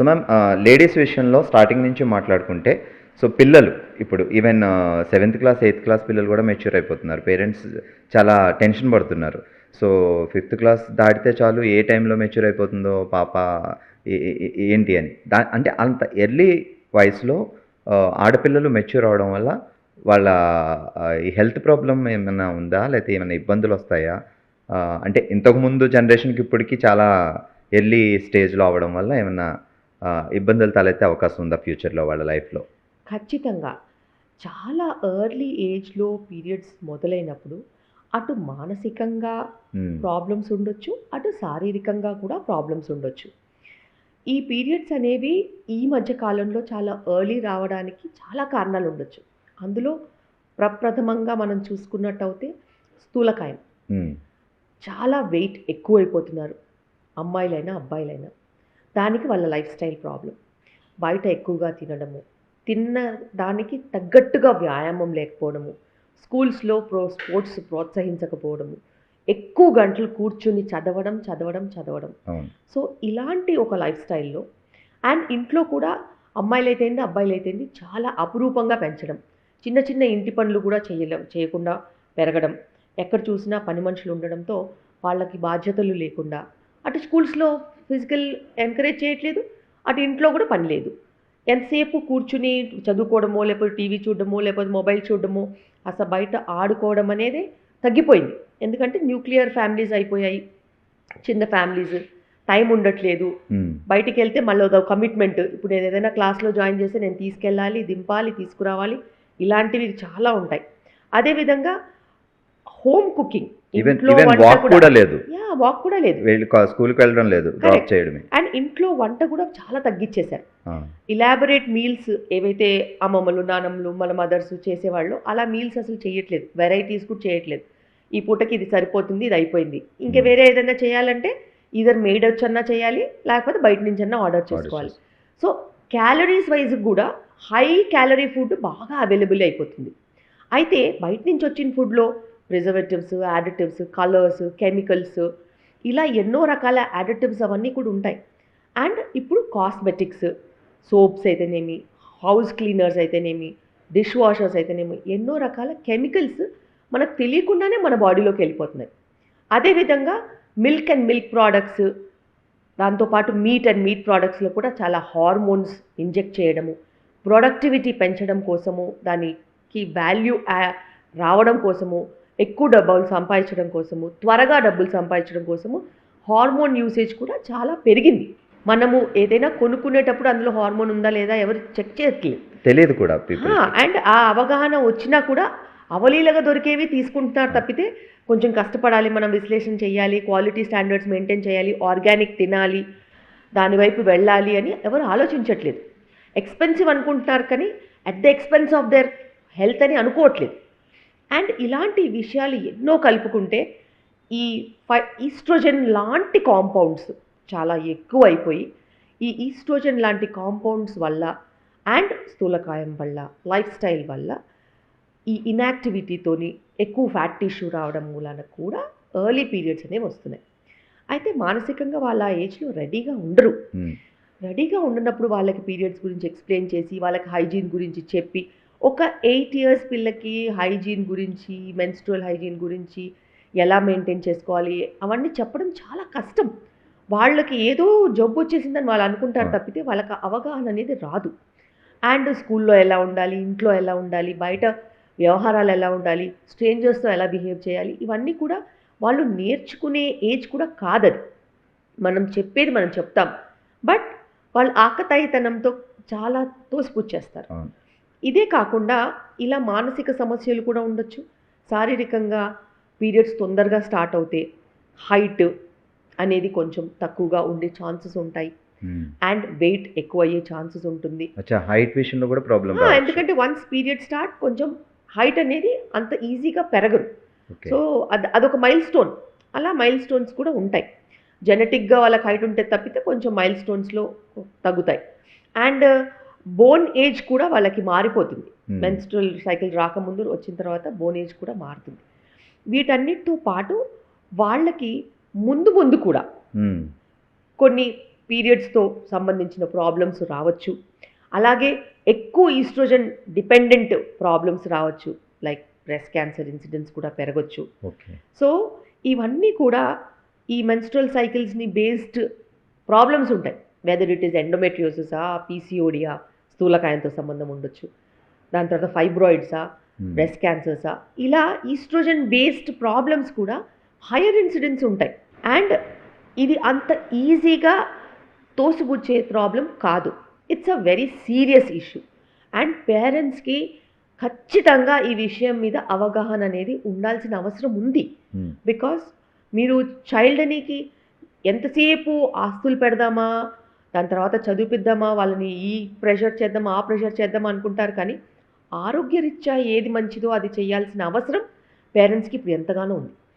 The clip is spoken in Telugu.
సో మ్యామ్ లేడీస్ విషయంలో స్టార్టింగ్ నుంచి మాట్లాడుకుంటే సో పిల్లలు ఇప్పుడు even seventh class eighth class పిల్లలు కూడా మెచ్యూర్ అయిపోతున్నారు. పేరెంట్స్ చాలా టెన్షన్ పడుతున్నారు. సో ఫిఫ్త్ క్లాస్ దాటితే చాలు ఏ టైంలో మెచ్యూర్ అయిపోతుందో పాప ఏంటి అని. దా అంటే అంత ఎర్లీ వయసులో uh, ఆడపిల్లలు మెచ్యూర్ అవడం వల్ల వాళ్ళ uh, ఈ హెల్త్ ప్రాబ్లం ఏమైనా ఉందా? లేకపోతే ఏమైనా ఇబ్బందులు వస్తాయా? Uh, అంటే ఇంతకుముందు జనరేషన్కి ఇప్పటికీ చాలా ఎర్లీ స్టేజ్లో అవ్వడం వల్ల ఏమైనా ఇబ్బందులు తలెత్తే అవకాశం ఉందా ఫ్యూచర్లో వాళ్ళ లైఫ్లో? ఖచ్చితంగా. చాలా ఎర్లీ ఏజ్లో పీరియడ్స్ మొదలైనప్పుడు అటు మానసికంగా ప్రాబ్లమ్స్ ఉండొచ్చు అటు శారీరకంగా కూడా ప్రాబ్లమ్స్ ఉండొచ్చు. ఈ పీరియడ్స్ అనేవి ఈ మధ్య కాలంలో చాలా ఎర్లీ రావడానికి చాలా కారణాలు ఉండొచ్చు. అందులో ప్రప్రథమంగా మనం చూసుకున్నట్టయితే స్థూలకాయం. చాలా వెయిట్ ఎక్కువైపోతున్నారు. అమ్మాయిలైనా అబ్బాయిలైనా. దానికి వాళ్ళ లైఫ్ స్టైల్ ప్రాబ్లం. బయట ఎక్కువగా తినడము. తిన్న దానికి తగ్గట్టుగా వ్యాయామం లేకపోవడము. స్కూల్స్లో ప్రో స్పోర్ట్స్ ప్రోత్సహించకపోవడము. ఎక్కువ గంటలు కూర్చుని చదవడం చదవడం చదవడం. సో ఇలాంటి ఒక లైఫ్ స్టైల్లో అండ్ ఇంట్లో కూడా అమ్మాయిలు అయితేంది అబ్బాయిలు అయితేంది చాలా అపురూపంగా పెంచడం. చిన్న చిన్న ఇంటి పనులు కూడా చేయలేం చేయకుండా పెరగడం. ఎక్కడ చూసినా పని మనుషులు ఉండడంతో వాళ్ళకి బాధ్యతలు లేకుండా. అటు స్కూల్స్లో ఫిజికల్ ఎంకరేజ్ చేయట్లేదు అటు ఇంట్లో కూడా పని లేదు. ఎంతసేపు కూర్చుని చదువుకోవడమో లేకపోతే టీవీ చూడడమో లేకపోతే మొబైల్ చూడడమో అసలు బయట ఆడుకోవడం అనేది తగ్గిపోయింది. ఎందుకంటే న్యూక్లియర్ ఫ్యామిలీస్ అయిపోయాయి. చిన్న ఫ్యామిలీస్ టైం ఉండట్లేదు. బయటికి వెళ్తే మళ్ళీ ఒక కమిట్మెంట్. ఇప్పుడు నేను ఏదైనా క్లాస్లో జాయిన్ చేస్తే నేను తీసుకెళ్ళాలి దింపాలి తీసుకురావాలి. ఇలాంటివి చాలా ఉంటాయి. అదేవిధంగా హోమ్ కుకింగ్. వాక్ కూడా. లేదు. వాక్ కూడా లేదు. స్కూల్కి వెళ్ళడం లేదు డ్రాప్. చేయడమే. అండ్ ఇంట్లో వంట కూడా చాలా తగ్గించేశారు ఇలాబరేట్ మీల్స్ ఏవైతే అమ్మమ్మలు నానమ్మలు మన మదర్స్ చేసేవాళ్ళు అలా మీల్స్ అసలు చేయట్లేదు. వెరైటీస్ కూడా చేయట్లేదు. ఈ పూటకి ఇది సరిపోతుంది ఇది అయిపోయింది. ఇంకా Hmm. వేరే ఏదైనా చేయాలంటే ఇదర్ మేడ్ వచ్చన్నా చేయాలి లేకపోతే బయట నుంచి అన్నా ఆర్డర్ చేసుకోవాలి. సో క్యాలరీస్ వైజ్ కూడా హై క్యాలరీ ఫుడ్ బాగా అవైలబుల్ అయిపోతుంది. అయితే బయట నుంచి వచ్చిన ఫుడ్లో ప్రిజర్వేటివ్స్ యాడిటివ్స్ కలర్స్ కెమికల్స్ ఇలా ఎన్నో రకాల యాడిటివ్స్ అవన్నీ కూడా ఉంటాయి. అండ్ ఇప్పుడు కాస్మెటిక్స్ సోప్స్ అయితేనేమి హౌస్ క్లీనర్స్ అయితేనేమి డిష్ వాషర్స్ అయితేనేమి ఎన్నో రకాల కెమికల్స్ మనకు తెలియకుండానే మన బాడీలోకి వెళ్ళిపోతున్నాయి. అదేవిధంగా మిల్క్ అండ్ మిల్క్ ప్రోడక్ట్స్ దాంతోపాటు మీట్ అండ్ మీట్ ప్రోడక్ట్స్లో కూడా చాలా హార్మోన్స్ ఇంజెక్ట్ చేయడము ప్రొడక్టివిటీ పెంచడం కోసము దానికి వాల్యూ రావడం కోసము ఎక్కువ డబ్బులు సంపాదించడం కోసము త్వరగా డబ్బులు సంపాదించడం కోసము హార్మోన్ యూసేజ్ కూడా చాలా పెరిగింది. మనము ఏదైనా కొనుక్కునేటప్పుడు అందులో హార్మోన్ ఉందా లేదా ఎవరు చెక్ చేయట్లేదు తెలియదు కూడా అండ్ ఆ అవగాహన వచ్చినా కూడా అవలీలగా దొరికేవి తీసుకుంటున్నారు తప్పితే కొంచెం కష్టపడాలి మనం విశ్లేషణ చేయాలి క్వాలిటీ స్టాండర్డ్స్ మెయింటైన్ చేయాలి ఆర్గానిక్ తినాలి దాని వైపు వెళ్ళాలి అని ఎవరు ఆలోచించట్లేదు. ఎక్స్పెన్సివ్ అనుకుంటున్నారు కానీ at the expense of their health అని అనుకోవట్లేదు. అండ్ ఇలాంటి విషయాలు ఎన్నో కలుపుకుంటే ఈ ఫై ఈస్ట్రోజన్ లాంటి కాంపౌండ్స్ చాలా ఎక్కువ అయిపోయి ఈ ఈస్ట్రోజన్ లాంటి కాంపౌండ్స్ వల్ల అండ్ స్థూలకాయం వల్ల లైఫ్ స్టైల్ వల్ల ఈ ఇన్యాక్టివిటీతోని ఎక్కువ ఫ్యాట్ టిష్యూ రావడం మూలాన కూడా ఎర్లీ పీరియడ్స్ అనేవి వస్తున్నాయి. అయితే మానసికంగా వాళ్ళ ఆ ఏజ్లో రెడీగా ఉండరు. రెడీగా ఉండనప్పుడు వాళ్ళకి పీరియడ్స్ గురించి ఎక్స్ప్లెయిన్ చేసి వాళ్ళకి హైజీన్ గురించి చెప్పి ఒక ఎయిట్ ఇయర్స్ పిల్లకి హైజీన్ గురించి మెన్స్ట్రువల్ హైజీన్ గురించి ఎలా మెయింటైన్ చేసుకోవాలి? అవన్నీ చెప్పడం చాలా కష్టం. వాళ్ళకి ఏదో జబ్బు వచ్చేసిందని వాళ్ళు అనుకుంటారు. తప్పితే వాళ్ళకి అవగాహన అనేది రాదు. అండ్ స్కూల్లో ఎలా ఉండాలి? ఇంట్లో ఎలా ఉండాలి? బయట వ్యవహారాలు ఎలా ఉండాలి? స్ట్రేంజర్స్తో ఎలా బిహేవ్ చేయాలి? ఇవన్నీ కూడా వాళ్ళు నేర్చుకునే ఏజ్ కూడా కాదది. మనం చెప్పేది మనం చెప్తాం. బట్ వాళ్ళు ఆకతాయితనంతో చాలా తోసిపుచ్చేస్తారు. ఇదే కాకుండా ఇలా మానసిక సమస్యలు కూడా ఉండొచ్చు. శారీరకంగా పీరియడ్స్ తొందరగా స్టార్ట్ అవుతే హైట్ అనేది కొంచెం తక్కువగా ఉండే ఛాన్సెస్ ఉంటాయి. మ్మ్. అండ్ వెయిట్ ఎక్కువ అయ్యే ఛాన్సెస్ ఉంటుంది. హైట్ విషయంలో కూడా ప్రాబ్లం ఆ, ఎందుకంటే వన్స్ పీరియడ్ స్టార్ట్ కొంచెం హైట్ అనేది అంత ఈజీగా పెరగరు సో అది అదొక మైల్ స్టోన్ అలా మైల్ స్టోన్స్ కూడా ఉంటాయి. జెనెటిక్గా వాళ్ళకి హైట్ ఉంటే తప్పితే కొంచెం మైల్ స్టోన్స్లో తగ్గుతాయి. అండ్ బోన్ ఏజ్ కూడా వాళ్ళకి మారిపోతుంది. మెన్స్ట్రల్ సైకిల్ రాకముందు వచ్చిన తర్వాత బోన్ ఏజ్ కూడా మారుతుంది. వీటన్నిటితో పాటు వాళ్ళకి ముందు ముందు కూడా మ్మ్. కొన్ని పీరియడ్స్తో సంబంధించిన ప్రాబ్లమ్స్ రావచ్చు. అలాగే ఎక్కువ ఈస్ట్రోజన్ డిపెండెంట్ ప్రాబ్లమ్స్ రావచ్చు. లైక్ బ్రెస్ట్ క్యాన్సర్ ఇన్సిడెంట్స్ కూడా పెరగచ్చు. సో ఇవన్నీ కూడా ఈ మెన్స్ట్రల్ సైకిల్స్ని బేస్డ్ ప్రాబ్లమ్స్ ఉంటాయి. వెదర్ ఇట్ ఈస్ ఎండోమెట్రియోసిసా పీసీఓడియా స్థూలకాయంతో సంబంధం ఉండొచ్చు. దాని తర్వాత ఫైబ్రాయిడ్సా బ్రెస్ట్ క్యాన్సర్సా ఇలా ఈస్ట్రోజన్ బేస్డ్ ప్రాబ్లమ్స్ కూడా హైయర్ ఇన్సిడెన్స్ ఉంటాయి. అండ్ ఇది అంత ఈజీగా తోసిపుచ్చే ప్రాబ్లం కాదు. It's a very serious issue and పేరెంట్స్కి ఖచ్చితంగా ఈ విషయం మీద అవగాహన అనేది ఉండాల్సిన అవసరం ఉంది. బికాస్ మీరు చైల్డ్నికి ఎంతసేపు ఆస్తులు పెడదామా? దాని తర్వాత చదివిపిద్దామా వాళ్ళని ఈ ప్రెషర్ చేద్దామా ఆ ప్రెషర్ చేద్దాం అనుకుంటారు కానీ ఆరోగ్యరీత్యా ఏది మంచిదో అది చేయాల్సిన అవసరం పేరెంట్స్కి ఇప్పుడు ఎంతగానో ఉంది.